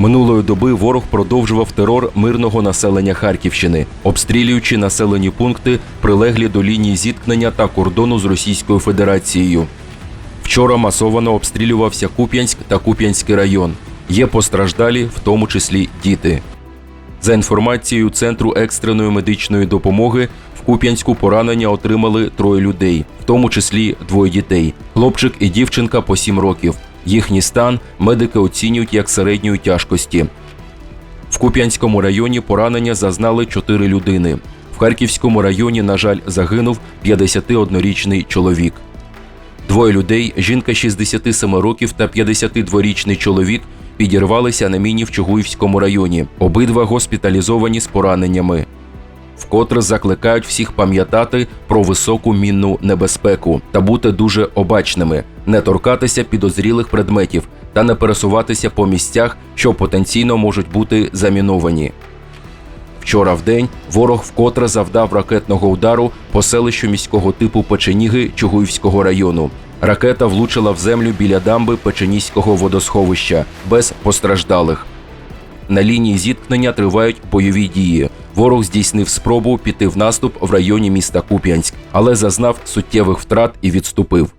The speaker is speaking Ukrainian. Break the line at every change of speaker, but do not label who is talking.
Минулої доби ворог продовжував терор мирного населення Харківщини, обстрілюючи населені пункти, прилеглі до лінії зіткнення та кордону з Російською Федерацією. Вчора масовано обстрілювався Куп'янськ та Куп'янський район. Є постраждалі, в тому числі діти. За інформацією Центру екстреної медичної допомоги, в Куп'янську поранення отримали троє людей, в тому числі двоє дітей хлопчик і дівчинка по 7 років. Їхній стан медики оцінюють як середньої тяжкості. В Куп'янському районі поранення зазнали 4 людини. В Харківському районі, на жаль, загинув 51-річний чоловік. Двоє людей, жінка 67 років та 52-річний чоловік, підірвалися на міні в Чугуївському районі. Обидва госпіталізовані з пораненнями. Вкотре закликають всіх пам'ятати про високу мінну небезпеку та бути дуже обачними, не торкатися підозрілих предметів та не пересуватися по місцях, що потенційно можуть бути заміновані. Вчора в день ворог вкотре завдав ракетного удару по селищу міського типу Печеніги Чугуївського району. Ракета влучила в землю біля дамби Печеніського водосховища без постраждалих. На лінії зіткнення тривають бойові дії. Ворог здійснив спробу піти в наступ в районі міста Куп'янськ, але зазнав суттєвих втрат і відступив.